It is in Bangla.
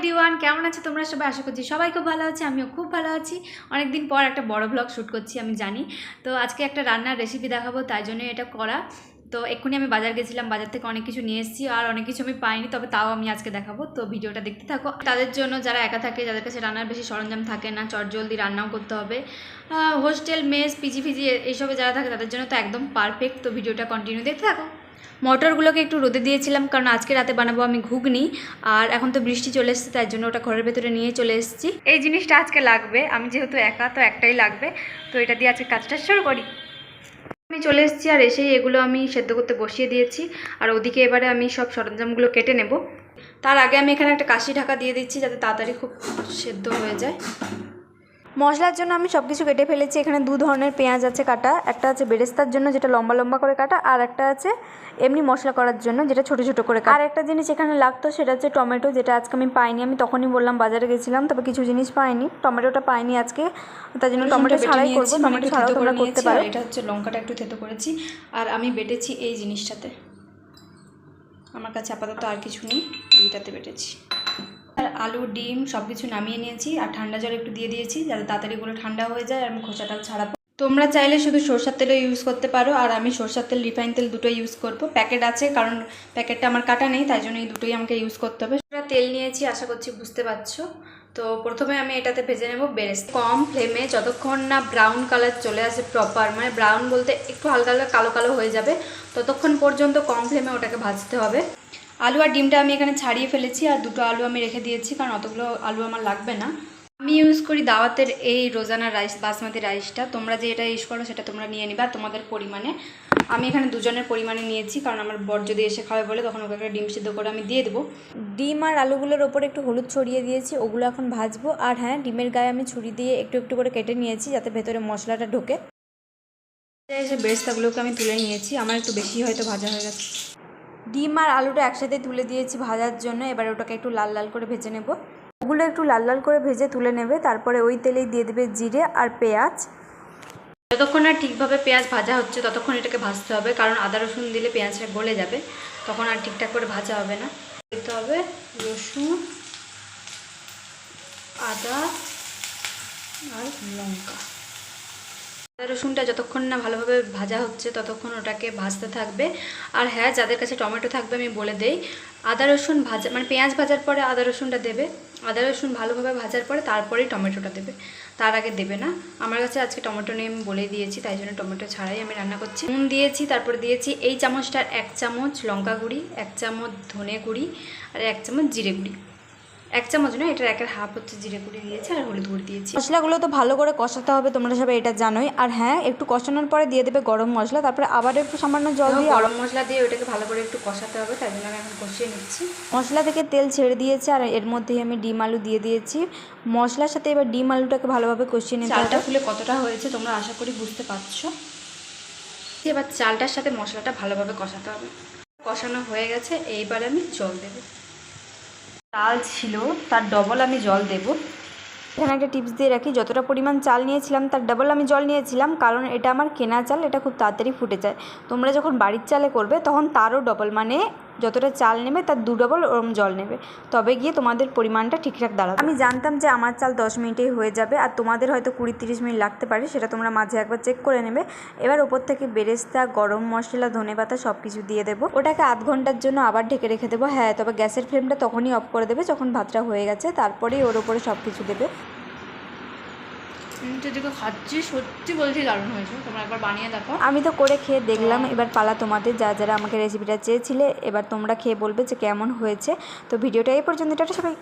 এভরিওয়ান কেমন আছে তোমরা সবাই? আশা করছি সবাই খুব ভালো আছে, আমিও খুব ভালো আছি। অনেকদিন পর একটা বড় ব্লগ শ্যুট করছি, আমি জানি। তো আজকে একটা রান্নার রেসিপি দেখাবো, তাই জন্য এটা করা। তো এক্ষুনি আমি বাজার গেছিলাম, বাজার থেকে অনেক কিছু নিয়ে এসেছি, আর অনেক কিছু আমি পাইনি, তবে তাও আমি আজকে দেখাবো। তো ভিডিওটা দেখতে থাকো। তাদের জন্য যারা একা থাকে, যাদের কাছে রান্নার বেশি সরঞ্জাম থাকে না, চটজলদি রান্নাও করতে হবে। হোস্টেল মেস পিজি ফিজি এইসবে যারা থাকে, তাদের জন্য তো একদম পারফেক্ট তো ভিডিওটা কন্টিনিউ দেখতে থাকো। মটরগুলোকে একটু রোদে দিয়েছিলাম কারণ আজকে রাতে বানাবো আমি ঘুগনি। আর এখন তো বৃষ্টি চলে এসেছে তাই জন্য ওটা ঘরের ভেতরে নিয়ে চলে এসেছি। এই জিনিসটা আজকে লাগবে আমি যেহেতু একা তো একটাই লাগবে। তো এটা দিয়ে আজকে কাজটা শুরু করি। আমি চলে এসেছি আর এসেই এগুলো আমি সেদ্ধ করতে বসিয়ে দিয়েছি। আর ওদিকে এবারে আমি সব সরঞ্জামগুলো কেটে নেব। তার আগে আমি এখানে একটা কাশি ঢাকা দিয়ে দিচ্ছি যাতে তাড়াতাড়ি খুব সেদ্ধ হয়ে যায়। মশলার জন্য আমি সব কিছু কেটে ফেলেছি। এখানে দু ধরনের পেঁয়াজ আছে কাটা। একটা আছে বেরেস্তার জন্য যেটা লম্বা লম্বা করে কাটা আর একটা আছে এমনি মশলা করার জন্য যেটা ছোট ছোট করে কাটা। আর একটা জিনিস এখানে লাগতো সেটা হচ্ছে টমেটো যেটা আজকে আমি পাইনি। আমি তখনই বললাম বাজারে গেছিলাম তবে কিছু জিনিস পাইনি। টমেটোটা পাইনি আজকে তার জন্য টমেটো ছাড়াই করব টমেটো ছাড়াও তোমরা করতে পারো। এটা হচ্ছে লঙ্কাটা একটু থেতো করেছি আর আমি বেটেছি এই জিনিসটাতে। আমার কাছে আপাতত আর কিছু নেই এইটাতে বেটেছি। আলু, ডিম সব কিছু নামিয়ে নিয়েছি আর ঠান্ডা জল একটু দিয়ে দিয়েছি যাতে তাড়াতাড়ি করে ঠান্ডা হয়ে যায় আর আমি খোসাটাও ছাড়াবো তোমরা চাইলে শুধু সরষার তেলও ইউজ করতে পারো আর আমি সরষার তেল, রিফাইন তেল দুটোই ইউজ করব। প্যাকেট আছে কারণ প্যাকেটটা আমার কাটা নেই, তাই জন্য এই দুটোই আমাকে ইউজ করতে হবে। সেটা তেল নিয়েছি, আশা করছি বুঝতে পারছ। তো প্রথমে আমি এটাতে ভেজে নেব বেরেস্ত। কম ফ্লেমে যতক্ষণ না ব্রাউন কালার চলে আসে প্রপার মানে ব্রাউন বলতে একটু হালকা হালকা কালো কালো হয়ে যাবে, ততক্ষণ পর্যন্ত কম ফ্লেমে ওটাকে ভাজতে হবে। আলু আর ডিমটা আমি এখানে ছাড়িয়ে ফেলেছি আর দুটো আলু আমি রেখে দিয়েছি কারণ অতগুলো আলু আমার লাগবে না। আমি ইউজ করি দাওয়াতের এই রোজানা রাইস বাসমতি রাইসটা তোমরা যে এটা ইউজ করো সেটা তোমরা নিয়ে নিবা তোমাদের পরিমাণে। আমি এখানে দুজনের পরিমাণে নিয়েছি কারণ আমার বর যদি এসে খাবে বলে তখন ওকে একটা ডিম সিদ্ধ করে আমি দিয়ে দেবো। ডিম আর আলুগুলোর ওপরে একটু হলুদ ছড়িয়ে দিয়েছি ওগুলো এখন ভাজবো। আর হ্যাঁ ডিমের গায়ে আমি ছুরি দিয়ে একটু একটু করে কেটে নিয়েছি যাতে ভেতরে মশলাটা ঢোকে। এসে বেরেস্তাগুলোকে আমি তুলে নিয়েছি আমার একটু বেশি হয়তো ভাজা হয়ে গেছে। ডিম আর আলুটা একসাথে তুলে দিয়েছি ভাজার জন্য। এবার ওটাকে একটু লাল লাল করে ভেজে নেব। ওগুলো একটু লাল লাল করে ভেজে তুলে নেবে। তারপরে ওই তেলেই দিয়ে দেবে জিরে আর পেঁয়াজ। যতক্ষণ আর ঠিকভাবে পেঁয়াজ ভাজা হচ্ছে, ততক্ষণ এটাকে ভাজতে হবে। কারণ আদা, রসুন দিলে পেঁয়াজটা গলে যাবে। তখন আর ঠিকঠাক করে ভাজা হবে না। দিতে হবে রসুন, আদা আর লঙ্কা। রসুনটা যতক্ষণ না ভালোভাবে ভাজা হচ্ছে ততক্ষণ ওটাকে ভাজতে থাকবে। আর হ্যাঁ যাদের কাছে টমেটো থাকবে আমি বলে দেই, আদা, রসুন ভাজা মানে পেঁয়াজ ভাজার পরে আদা, রসুনটা দেবে। আদা, রসুন ভালোভাবে ভাজার পরে তারপরেই টমেটোটা দেবে। তার আগে দেবে না। আমার কাছে আজকে টমেটো নিয়ে আমি বলে দিয়েছি, তাই জন্য টমেটো ছাড়াই আমি রান্না করছি। নুন দিয়েছি, তারপরে দিয়েছি এই চামচটার এক চামচ লঙ্কা গুঁড়ি, এক চামচ ধনে গুঁড়ি আর এক চামচ জিরে গুঁড়ি। এক চামচ নয় এটার একের হাফ হচ্ছে জিরে গুঁড়ি দিয়েছি আর হলুদ গুঁড়ি দিয়েছি। মশলাগুলো তো ভালো করে কষাতে হবে তোমরা সবাই এটা জানোই। আর হ্যাঁ একটু কষানোর পরে দিয়ে দেবে গরম মশলা তারপরে আবার একটু সামান্য জল দিয়ে গরম মশলা দিয়ে ওটাকে ভালো করে একটু কষাতে হবে তাই জন্য আমি এখন কষিয়ে নিচ্ছি। মশলা থেকে তেল ছেড়ে দিয়েছে আর এর মধ্যেই আমি ডিম আলু দিয়ে দিয়েছি। মশলার সাথে এবার ডিম আলুটাকে ভালোভাবে কষিয়ে নিতে চালটা ফুলে কতটা হয়েছে তোমরা আশা করি বুঝতে পারছ। এবার চালটার সাথে মশলাটা ভালোভাবে কষাতে হবে। কষানো হয়ে গেছে এইবার আমি জল দেব। চাল ছিল, তার ডবল আমি জল দেব। এখানে একটা টিপস দিয়ে রাখি, যতটা পরিমাণ চাল নিয়েছিলাম, তার ডাবল আমি জল নিয়েছিলাম, কারণ এটা আমার কেনা চাল, এটা খুব তাড়াতাড়ি ফুটে যায়। তোমরা যখন বাড়ির চালে করবে, তখন তারও ডবল মানে যতটা চাল নেবে তার দু ডবল ওরম জল নেবে। তবে গিয়ে তোমাদের পরিমাণটা ঠিকঠাক দাঁড়াবে। আমি জানতাম যে আমার চাল দশ মিনিটেই হয়ে যাবে আর তোমাদের হয়তো কুড়ি তিরিশ মিনিট লাগতে পারে, সেটা তোমরা মাঝে একবার চেক করে নেবে। এবার ওপর থেকে বেরেস্তা, গরম মশলা, ধনে পাতা সব কিছু দিয়ে দেবো। ওটাকে আধ ঘণ্টার জন্য আবার ঢেকে রেখে দেবো। হ্যাঁ তবে গ্যাসের ফ্লেমটা তখনই অফ করে দেবে যখন ভাতটা হয়ে গেছে, তারপরেই ওর ওপরে সব কিছু দেবে। খাচ্ছি সত্যি বলছি দারুণ হয়েছে। তোমরা একবার বানিয়ে দেখো। আমি তো করে খেয়ে দেখলাম এবার পালা তোমাদের যা যারা আমাকে রেসিপিটা চেয়েছিলে এবার তোমরা খেয়ে বলবে যে কেমন হয়েছে। তো ভিডিওটা এই পর্যন্ত এটা সবাই।